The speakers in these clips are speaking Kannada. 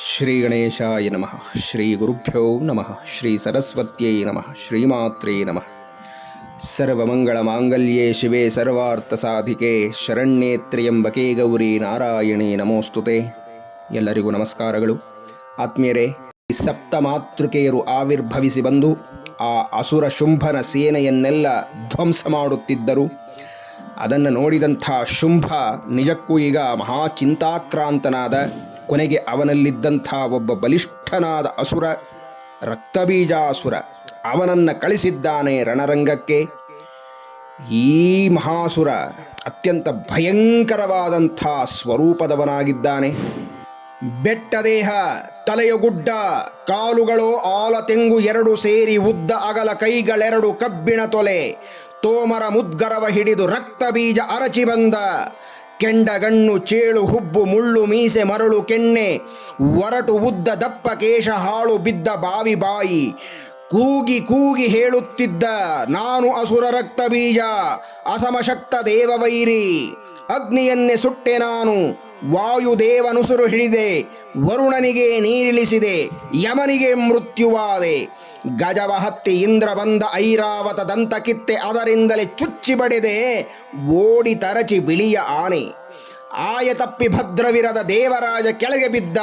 ಶ್ರೀ ಗಣೇಶಾಯ ನಮಃ. ಶ್ರೀ ಗುರುಭ್ಯೋ ನಮಃ. ಶ್ರೀ ಸರಸ್ವತ್ಯೈ ನಮಃ. ಶ್ರೀಮಾತ್ರೇ ನಮಃ. ಸರ್ವಮಂಗಳ ಮಾಂಗಲ್ಯೇ ಶಿವೆ ಸರ್ವಾರ್ಥ ಸಾಧಿಕೆ. ಗೌರಿ ನಾರಾಯಣಿ ನಮೋಸ್ತುತೆ. ಎಲ್ಲರಿಗೂ ನಮಸ್ಕಾರಗಳು. ಆತ್ಮೀಯರೇ, ಈ ಸಪ್ತ ಮಾತೃಕೆಯರು ಆವಿರ್ಭವಿಸಿ ಬಂದು ಆ ಅಸುರ ಶುಂಭನ ಸೇನೆಯನ್ನೆಲ್ಲ ಧ್ವಂಸ ಮಾಡುತ್ತಿದ್ದರು. ಅದನ್ನು ನೋಡಿದಂಥ ಶುಂಭ ನಿಜಕ್ಕೂ ಈಗ ಮಹಾ ಚಿಂತಾಕ್ರಾಂತನಾದ ಕೊನೆಗೆ ಅವನಲ್ಲಿದ್ದಂಥ ಒಬ್ಬ ಬಲಿಷ್ಠನಾದ ಅಸುರ, ರಕ್ತಬೀಜಾಸುರ, ಅವನನ್ನು ಕಳಿಸಿದ್ದಾನೆ ರಣರಂಗಕ್ಕೆ. ಈ ಮಹಾಸುರ ಅತ್ಯಂತ ಭಯಂಕರವಾದಂಥ ಸ್ವರೂಪದವನಾಗಿದ್ದಾನೆ. ಬೆಟ್ಟ ದೇಹ ತಲೆಯ ಗುಡ್ಡ ಕಾಲುಗಳು ಆಲ ತೆಂಗು ಎರಡು ಸೇರಿ ಉದ್ದ ಅಗಲ ಕೈಗಳೆರಡು ಕಬ್ಬಿಣ ತೊಲೆ, ತೋಮರ ಮುದ್ಗರವ ಹಿಡಿದು ರಕ್ತ ಬೀಜ ಅರಚಿ ಬಂದ ಕೆಂಡಗಣ್ಣು, ಚೇಳು, ಹುಬ್ಬು, ಮುಳ್ಳು, ಮೀಸೆ, ಮರಳು ಕೆಣ್ಣೆ ಒರಟು, ಉದ್ದ, ದಪ್ಪ, ಕೇಶ, ಹಾಳು, ಬಿದ್ದ, ಬಾವಿ, ಬಾಯಿ. ಕೂಗಿ ಕೂಗಿ ಹೇಳುತ್ತಿದ್ದ, ನಾನು ಅಸುರ ರಕ್ತ ಬೀಜ ಅಸಮಶಕ್ತ ದೇವವೈರಿ ಅಗ್ನಿಯನ್ನೇ ಸುಟ್ಟೆ ನಾನು ವಾಯುದೇವನುಸುರು ಹಿಡಿದೆ, ವರುಣನಿಗೆ ನೀರಿಳಿಸಿದೆ, ಯಮನಿಗೆ ಮೃತ್ಯುವಾದೆ. ಗಜವ ಹತ್ತಿ ಇಂದ್ರ ಬಂದ ಐರಾವತ ದಂತ ಕಿತ್ತೆ ಅದರಿಂದಲೇ ಚುಚ್ಚಿ ಬಡಿದೆ, ಓಡಿ ತರಚಿ ಬಿಳಿಯ ಆನೆ. ಆಯ ತಪ್ಪಿ ಭದ್ರವಿರದ ದೇವರಾಜ ಕೆಳಗೆ ಬಿದ್ದ,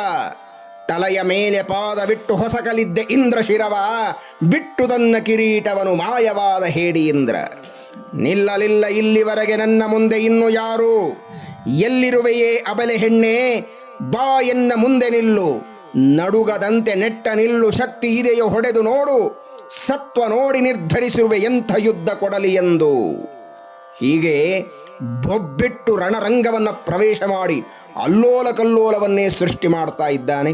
ತಲೆಯ ಮೇಲೆ ಪಾದ ಬಿಟ್ಟು ಹೊಸಕಲಿದ್ದೆ ಇಂದ್ರ ಶಿರವ, ಬಿಟ್ಟು ತನ್ನ ಕಿರೀಟವನು ಮಾಯವಾದ ಹೇಡಿ ಇಂದ್ರ. ನಿಲ್ಲಲಿಲ್ಲ ಇಲ್ಲಿವರೆಗೆ ನನ್ನ ಮುಂದೆ ಇನ್ನು ಯಾರು? ಎಲ್ಲಿರುವೆಯೇ ಅಬಲೆ ಹೆಣ್ಣೆ, ಬಾ ಎನ್ನ ಮುಂದೆ ನಿಲ್ಲು. ನಡುಗದಂತೆ ನೆಟ್ಟ ನಿಲ್ಲು ಶಕ್ತಿ ಇದೆಯೋ ಹೊಡೆದು ನೋಡು. ಸತ್ವ ನೋಡಿ ನಿರ್ಧರಿಸಿರುವೆ ಎಂಥ ಯುದ್ಧ ಕೊಡಲಿ ಎಂದು. ಹೀಗೆ ಬೊಬ್ಬಿಟ್ಟು ರಣರಂಗವನ್ನು ಪ್ರವೇಶ ಮಾಡಿ ಅಲ್ಲೋಲ ಕಲ್ಲೋಲವನ್ನೇ ಸೃಷ್ಟಿ ಮಾಡ್ತಾ ಇದ್ದಾನೆ.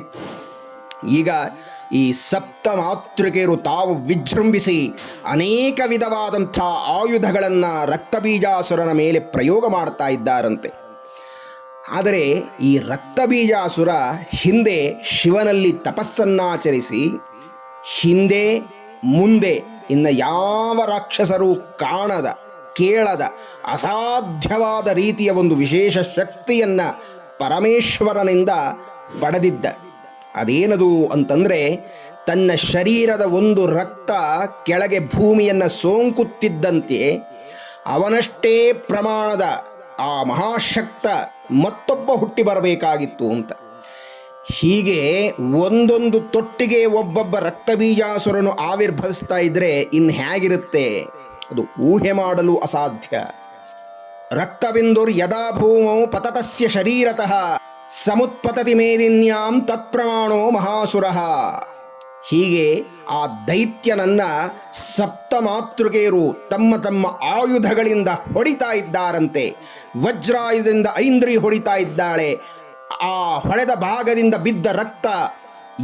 ಈಗ ಈ ಸಪ್ತ ಮಾತೃಕೆಯರು ತಾವು ವಿಜೃಂಭಿಸಿ ಅನೇಕ ವಿಧವಾದಂಥ ಆಯುಧಗಳನ್ನು ರಕ್ತಬೀಜಾಸುರನ ಮೇಲೆ ಪ್ರಯೋಗ ಮಾಡ್ತಾ ಇದ್ದಾರಂತೆ. ಆದರೆ ಈ ರಕ್ತಬೀಜಾಸುರ ಹಿಂದೆ ಶಿವನಲ್ಲಿ ತಪಸ್ಸನ್ನಾಚರಿಸಿ ಹಿಂದೆ, ಮುಂದೆ ಇನ್ನು ಯಾವ ರಾಕ್ಷಸರು ಕಾಣದ, ಕೇಳದ ಅಸಾಧ್ಯವಾದ ರೀತಿಯ ಒಂದು ವಿಶೇಷ ಶಕ್ತಿಯನ್ನು ಪರಮೇಶ್ವರನಿಂದ ಪಡೆದಿದ್ದ. ಅದೇನದು ಅಂತಂದರೆ ತನ್ನ ಶರೀರದ ಒಂದು ರಕ್ತ ಕೆಳಗೆ ಭೂಮಿಯನ್ನು ಸೋಂಕುತ್ತಿದ್ದಂತೆ ಅವನಷ್ಟೇ ಪ್ರಮಾಣದ ಆ ಮಹಾಶಕ್ತ ಮತ್ತೊಬ್ಬ ಹುಟ್ಟಿ ಬರಬೇಕಾಗಿತ್ತು ಅಂತ. ಹೀಗೆ ಒಂದೊಂದು ತೊಟ್ಟಿಗೆ ಒಬ್ಬೊಬ್ಬ ರಕ್ತಬೀಜಾಸುರನು ಆವಿರ್ಭವಿಸ್ತಾ ಇದ್ರೆ ಇನ್ನು ಹೇಗಿರುತ್ತೆ? ಅದು ಊಹೆ ಮಾಡಲು ಅಸಾಧ್ಯ. ರಕ್ತಬಿಂದುರ್ ಯದಾ ಭೂಮೌ ಪತತಸ್ಯ ಶರೀರತಃ, ಸಮುತ್ಪತತಿ ಮೇದಿನ್ಯಾಂ ತತ್ಪ್ರಮಾಣೋ ಮಹಾಸುರಃ. ಹೀಗೆ ಆ ದೈತ್ಯನನ್ನ ಸಪ್ತ ಮಾತೃಕೆಯರು ತಮ್ಮ ತಮ್ಮ ಆಯುಧಗಳಿಂದ ಹೊಡಿತಾ ಇದ್ದಾರಂತೆ. ವಜ್ರಾಯುಧದಿಂದ ಐಂದ್ರಿ ಹೊಡಿತಾ ಇದ್ದಾಳೆ. ಆ ಹೊಳೆದ ಭಾಗದಿಂದ ಬಿದ್ದ ರಕ್ತ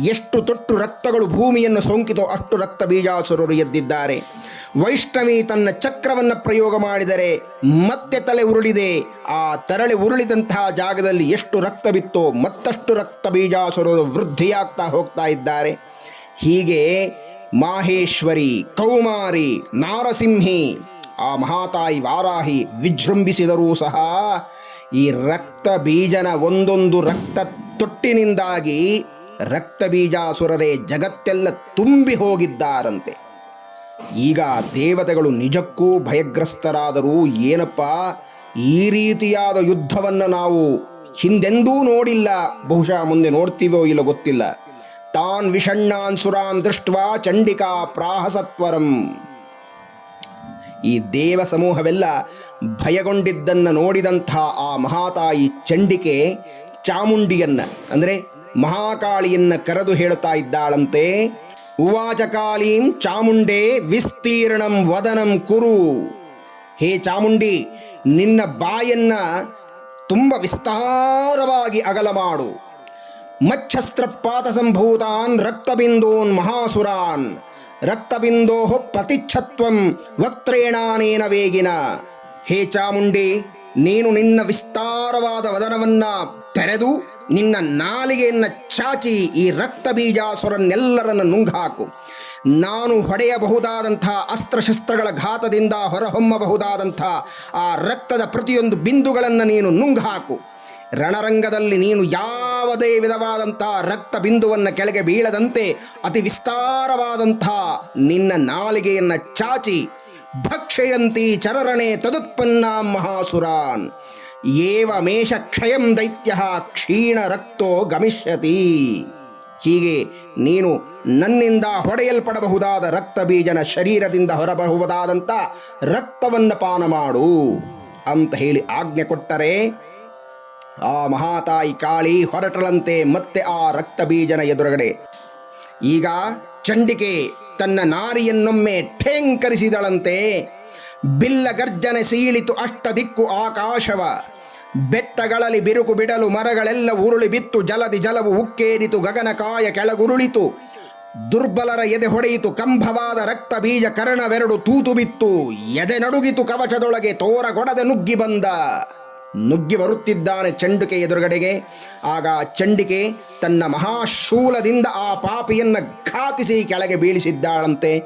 ಎಷ್ಟು ತೊಟ್ಟು ರಕ್ತಗಳು ಭೂಮಿಯನ್ನು ಸೋಂಕಿತೋ ಅಷ್ಟು ರಕ್ತ ಬೀಜಾಸುರರು ಎದ್ದಿದ್ದಾರೆ. ವೈಷ್ಣವಿ ತನ್ನ ಚಕ್ರವನ್ನು ಪ್ರಯೋಗ ಮಾಡಿದರೆ ಮತ್ತೆ ತಲೆ ಉರುಳಿದೆ. ಆ ತರಳೆ ಉರುಳಿದಂತಹ ಜಾಗದಲ್ಲಿ ಎಷ್ಟು ರಕ್ತ ಬಿತ್ತೋ ಮತ್ತಷ್ಟು ರಕ್ತ ಬೀಜಾಸುರರು ವೃದ್ಧಿಯಾಗ್ತಾ ಹೋಗ್ತಾ ಇದ್ದಾರೆ. ಹೀಗೆ ಮಾಹೇಶ್ವರಿ, ಕೌಮಾರಿ, ನಾರಸಿಂಹಿ ಆ ಮಹಾತಾಯಿ ವಾರಾಹಿ ವಿಜೃಂಭಿಸಿದರೂ ಸಹ ಈ ರಕ್ತ ಬೀಜನ ಒಂದೊಂದು ರಕ್ತ ತೊಟ್ಟಿನಿಂದಾಗಿ ರಕ್ತ ಬೀಜಾಸುರರೇ ಜಗತ್ತೆಲ್ಲ ತುಂಬಿ ಹೋಗಿದ್ದಾರಂತೆ. ಈಗ ದೇವತೆಗಳು ನಿಜಕ್ಕೂ ಭಯಗ್ರಸ್ತರಾದರೂ ಏನಪ್ಪ? ಈ ರೀತಿಯಾದ ಯುದ್ಧವನ್ನು ನಾವು ಹಿಂದೆಂದೂ ನೋಡಿಲ್ಲ. ಬಹುಶಃ ಮುಂದೆ ನೋಡ್ತೀವೋ ಇಲ್ಲ ಗೊತ್ತಿಲ್ಲ. ತಾನ್ ವಿಷಣ್ಣಾನ್ ಸುರಾನ್ ದೃಷ್ಟ್ವಾ ಚಂಡಿಕಾ ಪ್ರಾಹಸತ್ವರಂ. ಈ ದೇವ ಸಮೂಹವೆಲ್ಲ ಭಯಗೊಂಡಿದ್ದನ್ನು ನೋಡಿದಂಥ ಆ ಮಹಾತಾಯಿ ಚಂಡಿಕೆ ಚಾಮುಂಡಿಯನ್ನ, ಅಂದರೆ ಮಹಾಕಾಳಿಯನ್ನ ಕರೆದು ಹೇಳುತ್ತಾ ಇದ್ದಾಳಂತೆ, ಉವಾಚ ಕಾಳೀಂ ಚಾಮುಂಡೆ ವಿಸ್ತೀರ್ಣಂ ವದನಂ ಕುರು. ಹೇ ಚಾಮುಂಡಿ, ನಿನ್ನ ಬಾಯನ್ನ ತುಂಬ ವಿಸ್ತಾರವಾಗಿ ಅಗಲ ಮಾಡು. ಸಂಭೂತಾನ್ ರಕ್ತಬಿಂದೂನ್ ಮಹಾಸುರಾನ್. ರಕ್ತಬಿಂದೋ ಪ್ರತಿಚ್ಛತ್ವಂ ವಕ್ತ್ರೇಣಾನೇನ ವೇಗಿನ. ಹೇ ಚಾಮುಂಡಿ, ನೀನು ನಿನ್ನ ವಿಸ್ತಾರವಾದ ವದನವನ್ನ ತೆರೆದು ನಿನ್ನ ನಾಲಿಗೆಯನ್ನ ಚಾಚಿ ಈ ರಕ್ತ ಬೀಜಾಸುರನ್ನೆಲ್ಲರನ್ನು ನುಂಗಾಕು ನಾನು ಹೊಡೆಯಬಹುದಾದಂಥ ಅಸ್ತ್ರಶಸ್ತ್ರಗಳ ಘಾತದಿಂದ ಹೊರಹೊಮ್ಮಬಹುದಾದಂಥ ಆ ರಕ್ತದ ಪ್ರತಿಯೊಂದು ಬಿಂದುಗಳನ್ನು ನೀನು ನುಂಗಾಕು ರಣರಂಗದಲ್ಲಿ ನೀನು ಯಾವ ಯಾವುದೇ ವಿಧವಾದಂಥ ರಕ್ತ ಬಿಂದುವನ್ನು ಕೆಳಗೆ ಬೀಳದಂತೆ ಅತಿ ವಿಸ್ತಾರವಾದಂಥ ನಿನ್ನ ನಾಲಿಗೆಯನ್ನ ಚಾಚಿ ಭಕ್ಷಯಂತಿ ಚರರಣೆ ತದುತ್ಪನ್ನ ಮಹಾಸುರಾನ್. ಏವ ಮೇಷ ಕ್ಷಯಂ ದೈತ್ಯ ಕ್ಷೀಣ ರಕ್ತೋ ಗಮಿಷ್ಯತಿ. ಹೀಗೆ ನೀನು ನನ್ನಿಂದ ಹೊಡೆಯಲ್ಪಡಬಹುದಾದ ರಕ್ತ ಬೀಜನ ಶರೀರದಿಂದ ಹೊರಬಹುದಾದಂತ ರಕ್ತವನ್ನು ಪಾನ ಮಾಡು ಅಂತ ಹೇಳಿ ಆಜ್ಞೆ ಕೊಟ್ಟರೆ ಆ ಮಹಾತಾಯಿ ಕಾಳಿ ಹೊರಟಳಂತೆ ಮತ್ತೆ ಆ ರಕ್ತ ಬೀಜನ ಎದುರುಗಡೆ. ಈಗ ಚಂಡಿಕೆ ತನ್ನ ನಾರಿಯನ್ನೊಮ್ಮೆ ಠೇಂಕರಿಸಿದಳಂತೆ. ಬಿಲ್ಲ ಗರ್ಜನೆ ಸೀಳಿತು ಅಷ್ಟ ದಿಕ್ಕು ಆಕಾಶವ. ಬೆಟ್ಟಗಳಲ್ಲಿ ಬಿರುಕು ಬಿಡಲು ಮರಗಳೆಲ್ಲ ಉರುಳಿ ಬಿತ್ತು, ಜಲದಿ ಜಲವು ಉಕ್ಕೇರಿತು ಗಗನಕಾಯ ಕೆಳಗುರುಳಿತು. ದುರ್ಬಲರ ಎದೆ ಹೊಡೆಯಿತು ಕಂಭವಾದ ರಕ್ತ ಬೀಜ ಕರ್ಣವೆರಡು ತೂತು ಬಿತ್ತು. ಎದೆ ನಡುಗಿತು, ಕವಚದೊಳಗೆ ತೋರಗೊಡದೆ ನುಗ್ಗಿ ಬಂದ. ನುಗ್ಗಿ ಬರುತ್ತಿದ್ದಾನೆ ಚಂಡಿಕೆ ಎದುರುಗಡೆಗೆ. ಆಗ ಚಂಡಿಕೆ ತನ್ನ ಮಹಾಶೂಲದಿಂದ ಆ ಪಾಪಿಯನ್ನು ಘಾತಿಸಿ ಕೆಳಗೆ ಬೀಳಿಸಿದ್ದಾಳಂತೆ.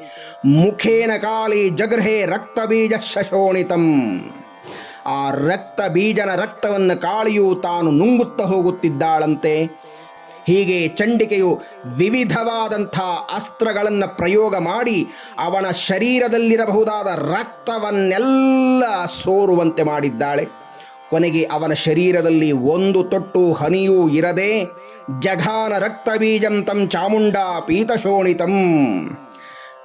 ಮುಖೇನ ಕಾಲಿ ಜಗೃಹೆ ರಕ್ತ ಬೀಜ ಶಶೋಣಿತಂ. ಆ ರಕ್ತ ಬೀಜನ ರಕ್ತವನ್ನು ಕಾಳಿಯು ತಾನು ನುಂಗುತ್ತ ಹೋಗುತ್ತಿದ್ದಾಳಂತೆ. ಹೀಗೆ ಚಂಡಿಕೆಯು ವಿವಿಧವಾದಂಥ ಅಸ್ತ್ರಗಳನ್ನು ಪ್ರಯೋಗ ಮಾಡಿ ಅವನ ಶರೀರದಲ್ಲಿರಬಹುದಾದ ರಕ್ತವನ್ನೆಲ್ಲ ಸೋರುವಂತೆ ಮಾಡಿದ್ದಾಳೆ. ಕೊನೆಗೆ ಅವನ ಶರೀರದಲ್ಲಿ ಒಂದು ತೊಟ್ಟು ಹನಿಯೂ ಇರದೆ, ಜಘಾನ ರಕ್ತಬೀಜಂ ತಂ ಚಾಮುಂಡ ಪೀತಶೋಣಿತಂ.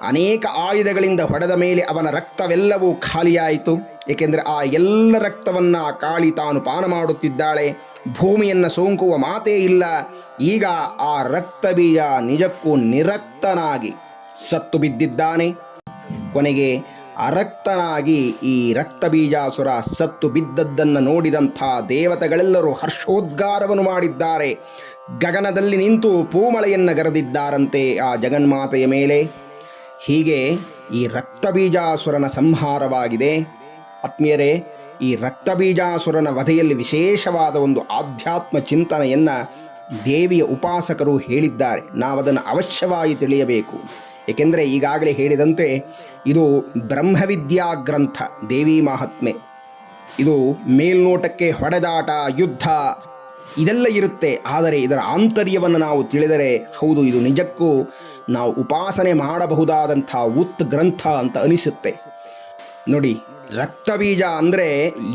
ಅನೇಕ ಆಯುಧಗಳಿಂದ ಹೊಡೆದ ಮೇಲೆ ಅವನ ರಕ್ತವೆಲ್ಲವೂ ಖಾಲಿಯಾಯಿತು. ಏಕೆಂದರೆ ಆ ಎಲ್ಲ ರಕ್ತವನ್ನು ಕಾಳಿ ತಾನು ಪಾನ ಮಾಡುತ್ತಿದ್ದಾಳೆ. ಭೂಮಿಯನ್ನು ಸೋಂಕುವ ಮಾತೇ ಇಲ್ಲ. ಈಗ ಆ ರಕ್ತ ಬೀಜ ನಿಜಕ್ಕೂ ನಿರಕ್ತನಾಗಿ ಸತ್ತು ಬಿದ್ದಿದ್ದಾನೆ. ಕೊನೆಗೆ ಅರಕ್ತನಾಗಿ ಈ ರಕ್ತ ಬೀಜಾಸುರ ಸತ್ತು ಬಿದ್ದದ್ದನ್ನು ನೋಡಿದಂಥ ದೇವತೆಗಳೆಲ್ಲರೂ ಹರ್ಷೋದ್ಗಾರವನ್ನು ಮಾಡಿದ್ದಾರೆ. ಗಗನದಲ್ಲಿ ನಿಂತು ಪೂಮಳೆಯನ್ನು ಗರೆದಿದ್ದಾರಂತೆ ಆ ಜಗನ್ಮಾತೆಯ ಮೇಲೆ. ಹೀಗೆ ಈ ರಕ್ತಬೀಜಾಸುರನ ಸಂಹಾರವಾಗಿದೆ. ಆತ್ಮೀಯರೇ, ಈ ರಕ್ತಬೀಜಾಸುರನ ವಧೆಯಲ್ಲಿ ವಿಶೇಷವಾದ ಒಂದು ಆಧ್ಯಾತ್ಮ ಚಿಂತನೆಯನ್ನು ದೇವಿಯ ಉಪಾಸಕರು ಹೇಳಿದ್ದಾರೆ. ನಾವದನ್ನು ಅವಶ್ಯವಾಗಿ ತಿಳಿಯಬೇಕು. ಏಕೆಂದರೆ ಈಗಾಗಲೇ ಹೇಳಿದಂತೆ ಇದು ಬ್ರಹ್ಮವಿದ್ಯಾ ಗ್ರಂಥ ದೇವಿ ಮಹಾತ್ಮೆ ಇದು ಮೇಲ್ನೋಟಕ್ಕೆ ಹೊಡೆದಾಟ, ಯುದ್ಧ, ಇದೆಲ್ಲ ಇರುತ್ತೆ. ಆದರೆ ಇದರ ಆಂತರ್ಯವನ್ನು ನಾವು ತಿಳಿದರೆ ಹೌದು, ಇದು ನಿಜಕ್ಕೂ ನಾವು ಉಪಾಸನೆ ಮಾಡಬಹುದಾದಂಥ ಉತ್ ಗ್ರಂಥ ಅಂತ ಅನಿಸುತ್ತೆ. ನೋಡಿ, ರಕ್ತಬೀಜ ಅಂದರೆ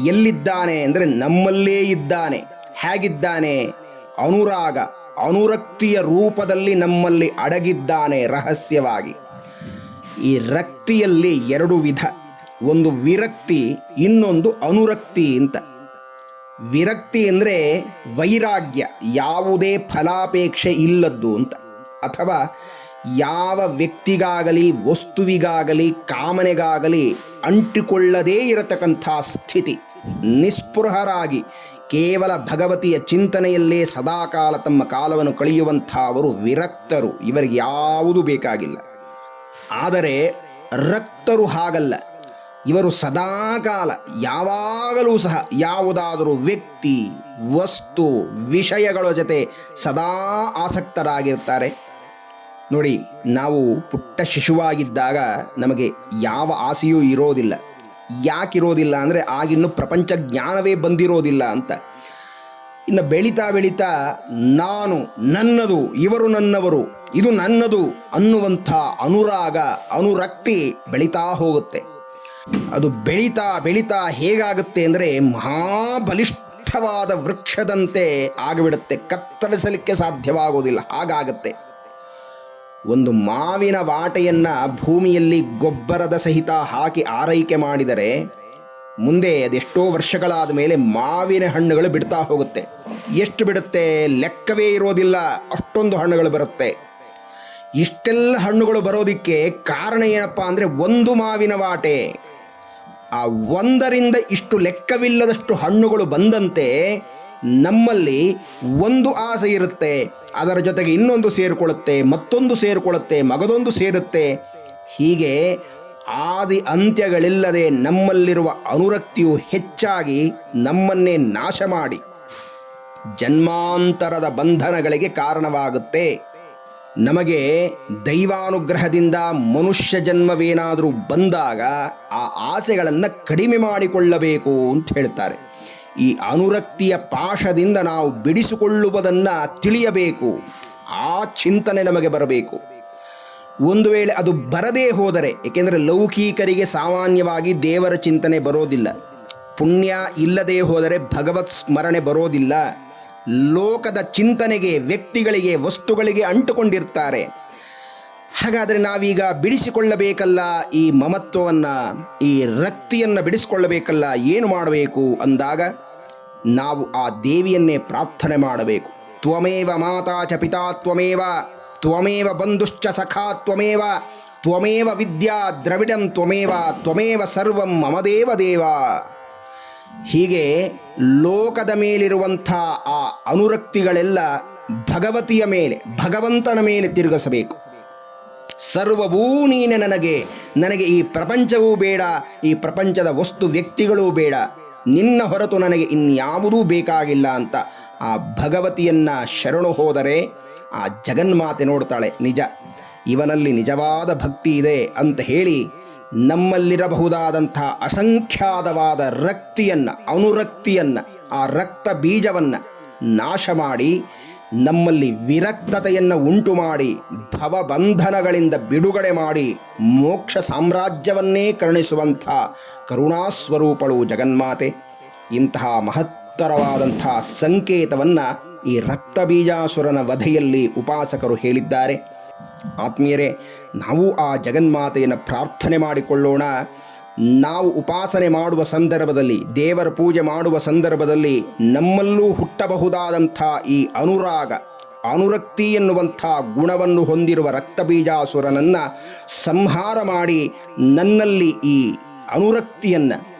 ಎಲ್ಲಿದ್ದಾನೆ ಅಂದರೆ ನಮ್ಮಲ್ಲೇ ಇದ್ದಾನೆ. ಹೇಗಿದ್ದಾನೆ? ಅನುರಾಗ. ಅನುರಕ್ತಿಯ ರೂಪದಲ್ಲಿ ನಮ್ಮಲ್ಲಿ ಅಡಗಿದ್ದಾನೆ ರಹಸ್ಯವಾಗಿ. ಈ ರಕ್ತಿಯಲ್ಲಿ ಎರಡು ವಿಧ. ಒಂದು ವಿರಕ್ತಿ, ಇನ್ನೊಂದು ಅನುರಕ್ತಿ ಅಂತ. ವಿರಕ್ತಿ ಅಂದರೆ ವೈರಾಗ್ಯ, ಯಾವುದೇ ಫಲಾಪೇಕ್ಷೆ ಇಲ್ಲದ್ದು ಅಂತ. ಅಥವಾ ಯಾವ ವ್ಯಕ್ತಿಗಾಗಲಿ, ವಸ್ತುವಿಗಾಗಲಿ, ಕಾಮನೆಗಾಗಲಿ ಅಂಟಿಕೊಳ್ಳದೇ ಇರತಕ್ಕಂಥ ಸ್ಥಿತಿ. ನಿಸ್ಪೃಹರಾಗಿ ಕೇವಲ ಭಗವತಿಯ ಚಿಂತನೆಯಲ್ಲೇ ಸದಾಕಾಲ ತಮ್ಮ ಕಾಲವನ್ನು ಕಳೆಯುವಂಥವರು ವಿರಕ್ತರು. ಇವರಿಗೆ ಯಾವುದೂ ಬೇಕಾಗಿಲ್ಲ. ಆದರೆ ರಕ್ತರು ಹಾಗಲ್ಲ. ಇವರು ಸದಾಕಾಲ ಯಾವಾಗಲೂ ಸಹ ಯಾವುದಾದರೂ ವ್ಯಕ್ತಿ, ವಸ್ತು, ವಿಷಯಗಳ ಜೊತೆ ಸದಾ ಆಸಕ್ತರಾಗಿರ್ತಾರೆ. ನೋಡಿ, ನಾವು ಪುಟ್ಟ ಶಿಶುವಾಗಿದ್ದಾಗ ನಮಗೆ ಯಾವ ಆಸೆಯೂ ಇರೋದಿಲ್ಲ. ಯಾಕಿರೋದಿಲ್ಲ ಅಂದರೆ ಆಗಿನ್ನು ಪ್ರಪಂಚ ಜ್ಞಾನವೇ ಬಂದಿರೋದಿಲ್ಲ ಅಂತ. ಇನ್ನು ಬೆಳೀತಾ ಬೆಳೀತಾ ನಾನು ನನ್ನದು, ಇವರು ನನ್ನವರು, ಇದು ನನ್ನದು ಅನ್ನುವಂಥ ಅನುರಾಗ, ಅನುರಕ್ತಿ ಬೆಳೀತಾ ಹೋಗುತ್ತೆ. ಅದು ಬೆಳೀತಾ ಬೆಳೀತಾ ಹೇಗಾಗುತ್ತೆ ಅಂದರೆ ಮಹಾಬಲಿಷ್ಠವಾದ ವೃಕ್ಷದಂತೆ ಆಗಿಬಿಡುತ್ತೆ. ಕತ್ತರಿಸಲಿಕ್ಕೆ ಸಾಧ್ಯವಾಗೋದಿಲ್ಲ, ಹಾಗಾಗತ್ತೆ. ಒಂದು ಮಾವಿನ ವಾಟೆಯನ್ನು ಭೂಮಿಯಲ್ಲಿ ಗೊಬ್ಬರದ ಸಹಿತ ಹಾಕಿ ಆರೈಕೆ ಮಾಡಿದರೆ ಮುಂದೆ ಅದೆಷ್ಟೋ ವರ್ಷಗಳಾದ ಮೇಲೆ ಮಾವಿನ ಹಣ್ಣುಗಳು ಬಿಡ್ತಾ ಹೋಗುತ್ತೆ. ಎಷ್ಟು ಬಿಡುತ್ತೆ? ಲೆಕ್ಕವೇ ಇರೋದಿಲ್ಲ. ಅಷ್ಟೊಂದು ಹಣ್ಣುಗಳು ಬರುತ್ತೆ. ಇಷ್ಟೆಲ್ಲ ಹಣ್ಣುಗಳು ಬರೋದಕ್ಕೆ ಕಾರಣ ಏನಪ್ಪ ಅಂದರೆ ಒಂದು ಮಾವಿನ ವಾಟೆ. ಆ ಒಂದರಿಂದ ಇಷ್ಟು ಲೆಕ್ಕವಿಲ್ಲದಷ್ಟು ಹಣ್ಣುಗಳು ಬಂದಂತೆ ನಮ್ಮಲ್ಲಿ ಒಂದು ಆಸೆ ಇರುತ್ತೆ. ಅದರ ಜೊತೆಗೆ ಇನ್ನೊಂದು ಸೇರಿಕೊಳ್ಳುತ್ತೆ, ಮತ್ತೊಂದು ಸೇರಿಕೊಳ್ಳುತ್ತೆ, ಮಗದೊಂದು ಸೇರುತ್ತೆ. ಹೀಗೆ ಆದಿ ಅಂತ್ಯಗಳಿಲ್ಲದೆ ನಮ್ಮಲ್ಲಿರುವ ಅನುರಕ್ತಿಯು ಹೆಚ್ಚಾಗಿ ನಮ್ಮನ್ನೇ ನಾಶ ಮಾಡಿ ಜನ್ಮಾಂತರದ ಬಂಧನಗಳಿಗೆ ಕಾರಣವಾಗುತ್ತೆ. ನಮಗೆ ದೈವಾನುಗ್ರಹದಿಂದ ಮನುಷ್ಯ ಜನ್ಮವೇನಾದರೂ ಬಂದಾಗ ಆ ಆಸೆಗಳನ್ನು ಕಡಿಮೆ ಮಾಡಿಕೊಳ್ಳಬೇಕು ಅಂತ ಹೇಳ್ತಾರೆ. ಈ ಅನುರಕ್ತಿಯ ಪಾಶದಿಂದ ನಾವು ಬಿಡಿಸಿಕೊಳ್ಳುವುದನ್ನು ತಿಳಿಯಬೇಕು. ಆ ಚಿಂತನೆ ನಮಗೆ ಬರಬೇಕು. ಒಂದು ವೇಳೆ ಅದು ಬರದೇ ಹೋದರೆ, ಏಕೆಂದರೆ ಲೌಕಿಕರಿಗೆ ಸಾಮಾನ್ಯವಾಗಿ ದೇವರ ಚಿಂತನೆ ಬರೋದಿಲ್ಲ. ಪುಣ್ಯ ಇಲ್ಲದೆ ಹೋದರೆ ಭಗವತ್ ಸ್ಮರಣೆ ಬರೋದಿಲ್ಲ. ಲೋಕದ ಚಿಂತನೆಗೆ, ವ್ಯಕ್ತಿಗಳಿಗೆ, ವಸ್ತುಗಳಿಗೆ ಅಂಟುಕೊಂಡಿರ್ತಾರೆ. ಹಾಗಾದರೆ ನಾವೀಗ ಬಿಡಿಸಿಕೊಳ್ಳಬೇಕಲ್ಲ ಈ ಮಮತ್ವವನ್ನು, ಈ ರಕ್ತಿಯನ್ನು ಬಿಡಿಸಿಕೊಳ್ಳಬೇಕಲ್ಲ, ಏನು ಮಾಡಬೇಕು ಅಂದಾಗ ನಾವು ಆ ದೇವಿಯನ್ನೇ ಪ್ರಾರ್ಥನೆ ಮಾಡಬೇಕು. ತ್ವಮೇವ ಮಾತಾ ಚ ಪಿತಾ ತ್ವಮೇವ ತ್ವಮೇವ ಬಂಧುಶ್ಚ ಸಖಾ ತ್ವಮೇವ ತ್ವಮೇವ ವಿದ್ಯಾ ದ್ರವಿಡಂ ತ್ವಮೇವ ತ್ವಮೇವ ಸರ್ವಂ ಮಮದೇವ ದೇವ. ಹೀಗೆ ಲೋಕದ ಮೇಲಿರುವಂಥ ಆ ಅನುರಕ್ತಿಗಳೆಲ್ಲ ಭಗವತಿಯ ಮೇಲೆ, ಭಗವಂತನ ಮೇಲೆ ತಿರುಗಿಸಬೇಕು. ಸರ್ವವೂ ನೀನೆ ನನಗೆ. ನನಗೆ ಈ ಪ್ರಪಂಚವೂ ಬೇಡ, ಈ ಪ್ರಪಂಚದ ವಸ್ತು ವ್ಯಕ್ತಿಗಳೂ ಬೇಡ. ನಿನ್ನ ಹೊರತು ನನಗೆ ಇನ್ಯಾವುದೂ ಬೇಕಾಗಿಲ್ಲ ಅಂತ ಆ ಭಗವತಿಯನ್ನ ಶರಣು ಹೋದರೆ ಆ ಜಗನ್ಮಾತೆ ನೋಡ್ತಾಳೆ, ನಿಜ. ಇವನಲ್ಲಿ ನಿಜವಾದ ಭಕ್ತಿ ಇದೆ ಅಂತ ಹೇಳಿ ನಮ್ಮಲ್ಲಿರಬಹುದಾದಂಥ ಅಸಂಖ್ಯಾತವಾದ ರಕ್ತಿಯನ್ನು, ಅನುರಕ್ತಿಯನ್ನು, ಆ ರಕ್ತ ಬೀಜವನ್ನು ನಾಶ ಮಾಡಿ ನಮ್ಮಲ್ಲಿ ವಿರಕ್ತತೆಯನ್ನು ಉಂಟು ಮಾಡಿ ಭವಬಂಧನಗಳಿಂದ ಬಿಡುಗಡೆ ಮಾಡಿ, ಮೋಕ್ಷ ಸಾಮ್ರಾಜ್ಯವನ್ನೇ ಕರುಣಿಸುವಂಥ ಕರುಣಾಸ್ವರೂಪಳು ಜಗನ್ಮಾತೆ. ಇಂತಹ ಮಹತ್ತರವಾದಂಥ ಸಂಕೇತವನ್ನು ಈ ರಕ್ತಬೀಜಾಸುರನ ವಧೆಯಲ್ಲಿ ಉಪಾಸಕರು ಹೇಳಿದ್ದಾರೆ. ಆತ್ಮೀಯರೇ, ನಾವು ಆ ಜಗನ್ಮಾತೆಯನ್ನು ಪ್ರಾರ್ಥನೆ ಮಾಡಿಕೊಳ್ಳೋಣ. ನಾವು ಉಪಾಸನೆ ಮಾಡುವ ಸಂದರ್ಭದಲ್ಲಿ, ದೇವರ ಪೂಜೆ ಮಾಡುವ ಸಂದರ್ಭದಲ್ಲಿ ನಮ್ಮಲ್ಲೂ ಹುಟ್ಟಬಹುದಾದಂಥ ಈ ಅನುರಾಗ, ಅನುರಕ್ತಿ ಎನ್ನುವಂಥ ಗುಣವನ್ನು ಹೊಂದಿರುವ ರಕ್ತಬೀಜಾಸುರನನ್ನು ಸಂಹಾರ ಮಾಡಿ ನನ್ನಲ್ಲಿ ಈ ಅನುರಕ್ತಿಯನ್ನು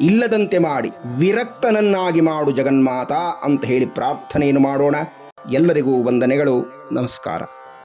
ಇಲ್ಲದಂತೆ ಮಾಡಿ ವಿರಕ್ತನನ್ನಾಗಿ ಮಾಡು ಜಗನ್ಮಾತ ಅಂತ ಹೇಳಿ ಪ್ರಾರ್ಥನೆಯನ್ನು ಮಾಡೋಣ. ಎಲ್ಲರಿಗೂ ವಂದನೆಗಳು. ನಮಸ್ಕಾರ.